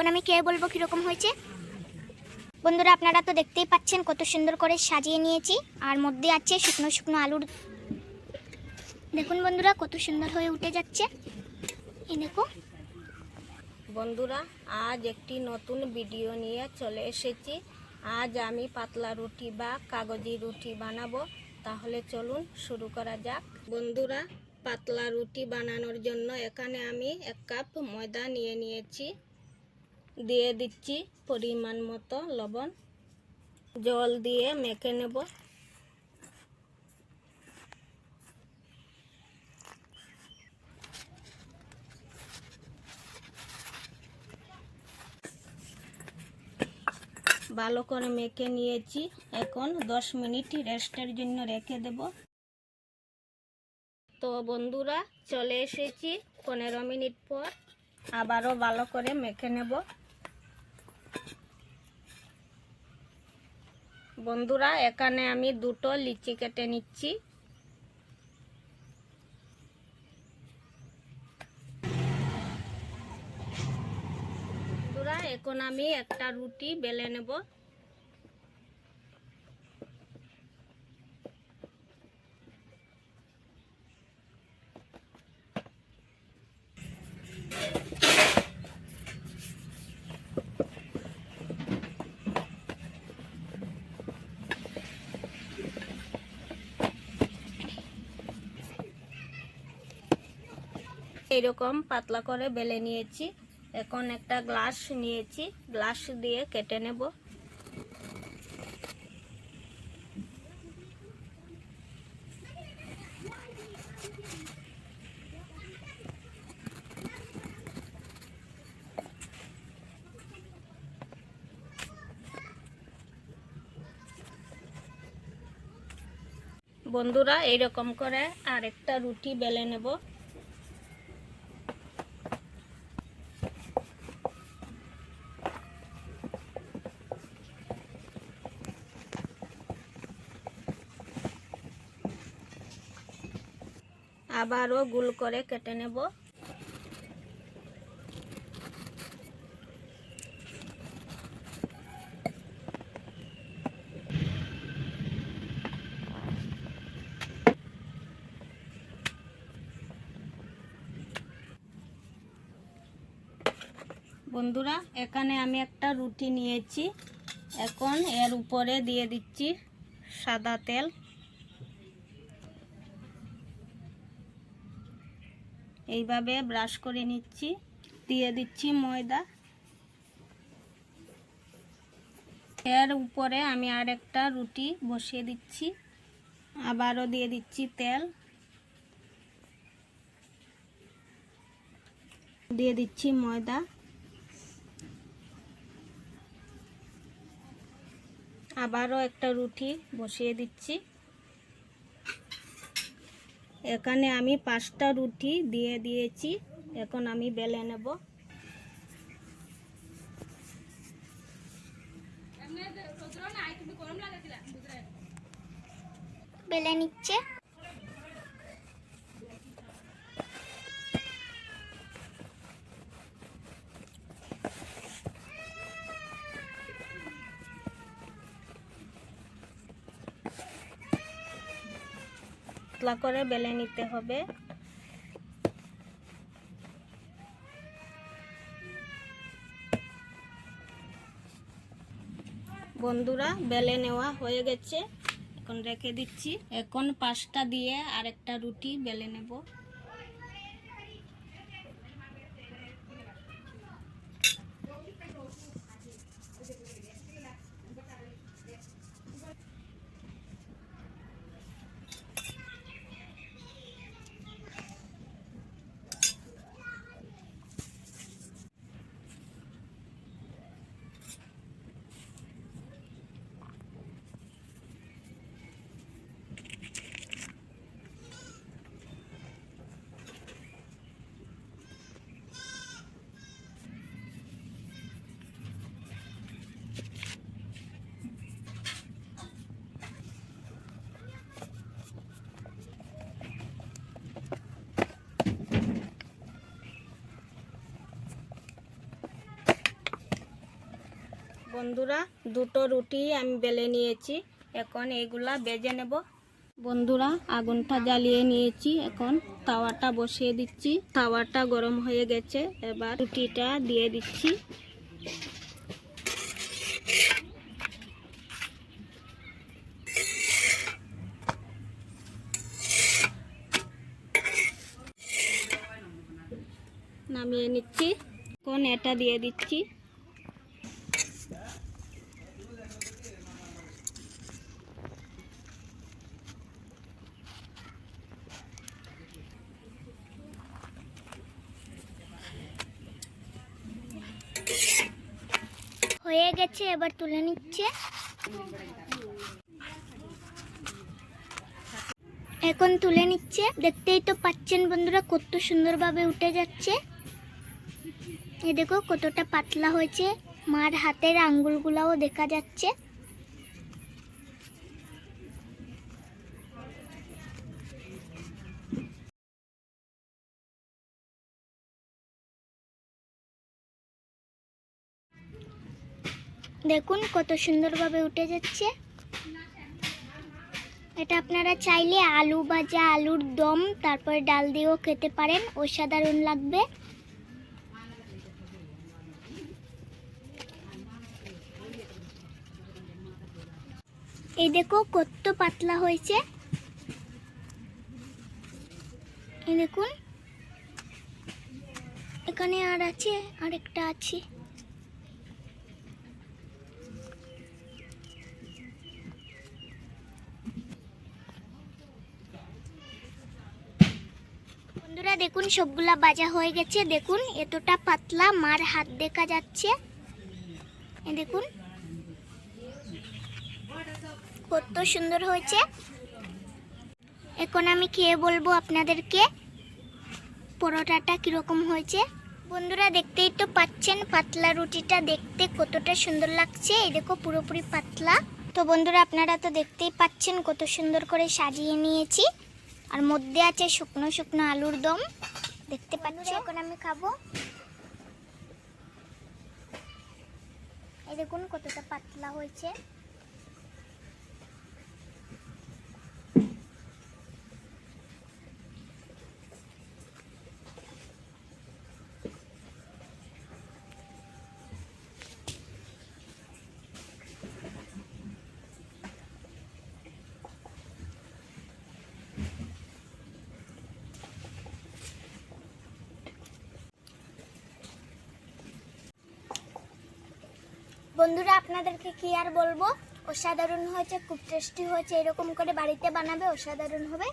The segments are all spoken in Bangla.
এখন আমি খেয়ে বলব কীরকম হয়েছে? বন্ধুরা, আপনারা তো দেখতেই পাচ্ছেন কত সুন্দর করে সাজিয়ে নিয়েছি। আর মধ্যে আছে শুকনো শুকনো আলুর দেখুন বন্ধুরা, কত সুন্দর হয়ে উঠে যাচ্ছে। এই দেখো। বন্ধুরা, আজ একটি নতুন ভিডিও নিয়ে চলে এসেছি। আজ আমি পাতলা রুটি বা কাগজি রুটি বানাবো। তাহলে চলুন শুরু করা যাক। বন্ধুরা, পাতলা রুটি বানানোর জন্য এখানে আমি এক কাপ ময়দা নিয়ে নিয়েছি। দিয়ে দিচ্ছি পরিমাণ মতো লবণ। জল দিয়ে মেখে নেব। ভালো করে মেখে নিয়েছি। এখন দশ মিনিট রেস্টের জন্য রেখে দেব। তো বন্ধুরা, চলে এসেছি। পনেরো মিনিট পর আবারও ভালো করে মেখে নেব। বন্ধুরা এখানে আমি দুটো লিচি কেটে নিচ্ছি। বন্ধুরা এখন আমি একটা রুটি বেলে নেব। এইরকম পাতলা করে বেলে নিয়েছি। এখন একটা গ্লাস নিয়েছি। গ্লাস দিয়ে কেটে নেব। বন্ধুরা এইরকম করে আরেকটা রুটি বেলে নেব। আবারও গুল করে কেটে নেব। বন্ধুরা, এখানে আমি একটা রুটি নিয়েছি। এখন এর উপরে দিয়ে দিচ্ছি সাদা তেল। এইভাবে ব্রাশ করে নিচ্ছি, দিয়ে দিচ্ছি ময়দা। এর উপরে আমি আর একটা রুটি বসিয়ে দিচ্ছি, আবারও দিয়ে দিচ্ছি তেল। দিয়ে দিচ্ছি ময়দা। আবারও একটা রুটি বসিয়ে দিচ্ছি। এখানে আমি পাঁচটা রুটি দিয়ে দিয়েছি। এখন আমি বেলে নেব। বেলে নিচ্ছে। পাতলা করে বেলে নিতে হবে। বন্ধুরা, বেলে নেওয়া হয়ে গেছে। এখন রেখে দিচ্ছি। এখন পাঁচটা দিয়ে আরেকটা রুটি বেলে নেব। বন্ধুরা, দুটো রুটি আমি বেলে নিয়েছি। এখন এইগুলা বেজে নেব। বন্ধুরা, আগুনটা জ্বালিয়ে নিয়েছি। এখন তাওয়াটা বসিয়ে দিচ্ছি। তাওয়াটা গরম হয়ে গেছে। এবার রুটিটা দিয়ে দিচ্ছি। নামিয়ে নিচ্ছি। এখন এটা দিয়ে দিচ্ছি। হয়ে গেছে, এবার তুলে নিচ্ছে। এখন তুলে নিচ্ছে। দেখতেই তো পাচ্ছেন বন্ধুরা, কত সুন্দরভাবে উঠে যাচ্ছে। এ দেখো, কতটা পাতলা হয়েছে। মার হাতের আঙ্গুলগুলাও দেখা যাচ্ছে। দেখুন কত সুন্দরভাবে উঠে যাচ্ছে। এটা আপনারা চাইলে আলু ভাজা, আলুর দম, তারপরে ডাল দিয়েও খেতে পারেন, অসাধারণ লাগবে। এই দেখো কত পাতলা হয়েছে। এই দেখুন, এখানে আর আছে, আরেকটা আছে বন্ধুরা দেখুন, সবগুলা বাজা হয়ে গেছে। দেখুন, এতটা পাতলা, মার হাত দেখা যাচ্ছে। দেখুন, কত সুন্দর হয়েছে। এখন আমি খেয়ে বলব আপনাদেরকে, পরোটাটা কীরকম হয়েছে। বন্ধুরা, দেখতেই তো পাচ্ছেন, পাতলা রুটিটা দেখতে কতটা সুন্দর লাগছে। এই দেখো, পুরোপুরি পাতলা। তো বন্ধুরা, আপনারা তো দেখতেই পাচ্ছেন কত সুন্দর করে সাজিয়ে নিয়েছি। আর মধ্যে আছে শুকনো শুকনো আলুর দম। দেখতে পাচ্ছি? এখন আমি খাব। এই দেখুন কতটা পাতলা হয়েছে। বন্ধুরা, আপনাদেরকে কি আর বলব? অসাধারণ হয়েছে, খুব টেস্টি হয়েছে, এরকম করে বাড়িতে বানাবে, অসাধারণ হবে।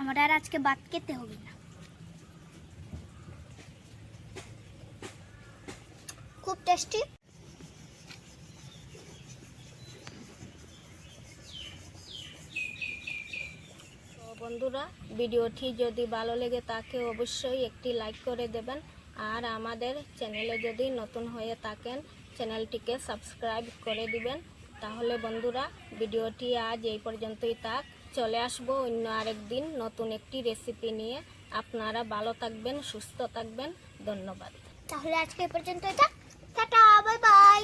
আমার আর আজকে বাদ খেতে হবে না। খুব টেস্টি তো বন্ধুরা, ভিডিওটি যদি ভালো লেগে থাকে অবশ্যই একটি লাইক করে দেবেন। আর আমাদের চ্যানেলে যদি নতুন হয়ে থাকেন, চ্যানেলটিকে সাবস্ক্রাইব করে দিবেন। তাহলে বন্ধুরা, ভিডিওটি আজ এই পর্যন্তই থাক। চলে আসব অন্য আরেক দিন নতুন একটি রেসিপি নিয়ে। আপনারা ভালো থাকবেন, সুস্থ থাকবেন। ধন্যবাদ। তাহলে আজকে এ পর্যন্ত এটা টাটা বাই বাই